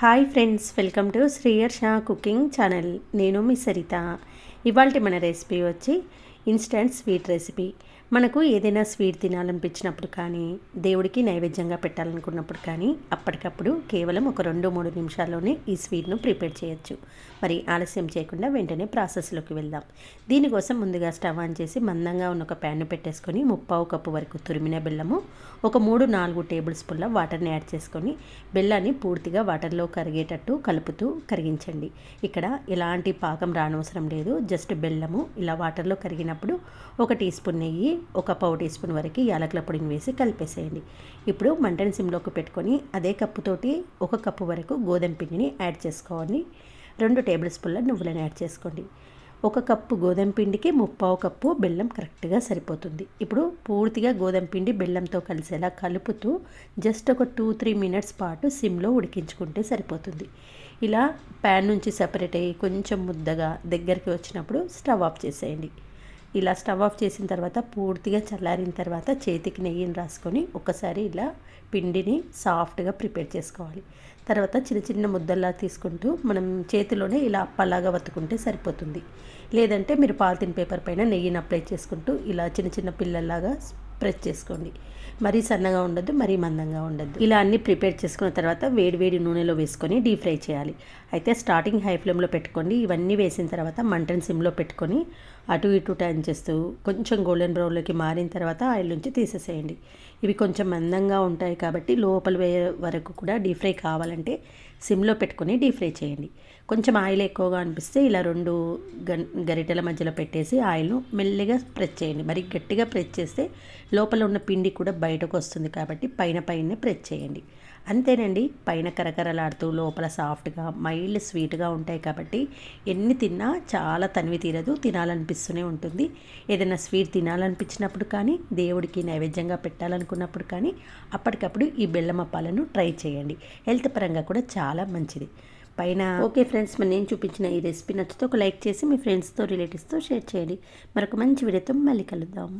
Hi friends welcome to Sriyarsha cooking channel. నేను మీ సరిత. ఇవాళ మన రెసిపీ వచ్చి ఇన్స్టంట్ స్వీట్ రెసిపీ. మనకు ఏదైనా స్వీట్ తినాలనిపించినప్పుడు కానీ దేవుడికి నైవేద్యంగా పెట్టాలనుకున్నప్పుడు కానీ అప్పటికప్పుడు కేవలం ఒక రెండు మూడు నిమిషాల్లోనే ఈ స్వీట్ను ప్రిపేర్ చేయొచ్చు. మరి ఆలస్యం చేయకుండా వెంటనే ప్రాసెస్లోకి వెళ్దాం. దీనికోసం ముందుగా స్టవ్ ఆన్ చేసి మందంగా ఉన్న ఒక ప్యాన్ను పెట్టేసుకొని ముప్పావు కప్పు వరకు తురిమిన బెల్లము ఒక మూడు నాలుగు టేబుల్ స్పూన్ల వాటర్ని యాడ్ చేసుకొని బెల్లాన్ని పూర్తిగా వాటర్లో కరిగేటట్టు కలుపుతూ కరిగించండి. ఇక్కడ ఎలాంటి పాకం రానవసరం లేదు జస్ట్ బెల్లము ఇలా వాటర్లో కరిగినప్పుడు ఒక టీ స్పూన్ నెయ్యి ఒక పావు టీ స్పూన్ వరకు యాలకుల పొడిని వేసి కలిపేసేయండి. ఇప్పుడు మంటని సిమ్లోకి పెట్టుకొని అదే కప్పుతోటి ఒక కప్పు వరకు గోధుమ పిండిని యాడ్ చేసుకోవాలి. రెండు టేబుల్ స్పూన్ల నువ్వులను యాడ్ చేసుకోండి. ఒక కప్పు గోధుమ పిండికి ముప్పావు కప్పు బెల్లం కరెక్ట్గా సరిపోతుంది. ఇప్పుడు పూర్తిగా గోధుమ పిండి బెల్లంతో కలిసేలా కలుపుతూ జస్ట్ ఒక టూ త్రీ మినిట్స్ పాటు సిమ్లో ఉడికించుకుంటే సరిపోతుంది. ఇలా ప్యాన్ నుంచి సపరేట్ అయ్యి కొంచెం ముద్దగా దగ్గరికి వచ్చినప్పుడు స్టవ్ ఆఫ్ చేసేయండి. ఇలా స్టవ్ ఆఫ్ చేసిన తర్వాత పూర్తిగా చల్లారిన తర్వాత చేతికి నెయ్యిని రాసుకొని ఒకసారి ఇలా పిండిని సాఫ్ట్గా ప్రిపేర్ చేసుకోవాలి. తర్వాత చిన్న చిన్న ముద్దల్లా తీసుకుంటూ మనం చేతిలోనే ఇలా అప్పలాగా వత్తుకుంటే సరిపోతుంది. లేదంటే మీరు పాలిథిన్ పేపర్ పైన నెయ్యిని అప్లై చేసుకుంటూ ఇలా చిన్న చిన్న పిల్లల్లాగా ప్రెస్ చేసుకోండి. మరీ సన్నగా ఉండద్దు మరీ మందంగా ఉండద్దు. ఇలా అన్నీ ప్రిపేర్ చేసుకున్న తర్వాత వేడివేడి నూనెలో వేసుకొని డీప్ ఫ్రై చేయాలి. అయితే స్టార్టింగ్ హై ఫ్లేమ్లో పెట్టుకోండి. ఇవన్నీ వేసిన తర్వాత మంటన్ సిమ్లో పెట్టుకొని అటు ఇటు టర్న్ చేస్తూ కొంచెం గోల్డెన్ బ్రౌన్లోకి మారిన తర్వాత ఆయిల్ నుంచి తీసేసేయండి. ఇవి కొంచెం మందంగా ఉంటాయి కాబట్టి లోపల వరకు కూడా డీప్ ఫ్రై కావాలంటే సిమ్లో పెట్టుకొని డీప్ ఫ్రై చేయండి. కొంచెం ఆయిల్ ఎక్కువగా అనిపిస్తే ఇలా రెండు గరిటెల మధ్యలో పెట్టేసి ఆయిల్ను మెల్లిగా ప్రెస్ చేయండి. మరి గట్టిగా ప్రెస్ చేస్తే లోపల ఉన్న పిండి కూడా బయటకు వస్తుంది కాబట్టి పైన పైన ప్రెస్ చేయండి. అంతేనండి పైన కరకరలాడుతూ లోపల సాఫ్ట్గా మైల్డ్ స్వీట్గా ఉంటాయి కాబట్టి ఎన్ని తిన్నా చాలా తనివి తీరదు తినాలనిపిస్తుంది. తినాలనిపిస్తూనే ఉంటుంది. ఏదైనా స్వీట్ తినాలనిపించినప్పుడు కానీ దేవుడికి నైవేద్యంగా పెట్టాలనుకున్నప్పుడు కానీ అప్పటికప్పుడు ఈ బెల్లం అప్పాలను ట్రై చేయండి. హెల్త్ పరంగా కూడా చాలా మంచిది. పైన ఓకే ఫ్రెండ్స్ మరి నేను చూపించిన ఈ రెసిపీ నచ్చితే ఒక లైక్ చేసి మీ ఫ్రెండ్స్తో రిలేటివ్స్తో షేర్ చేయండి. మరొక మంచి వీడియోతో మళ్ళీ కలుద్దాం.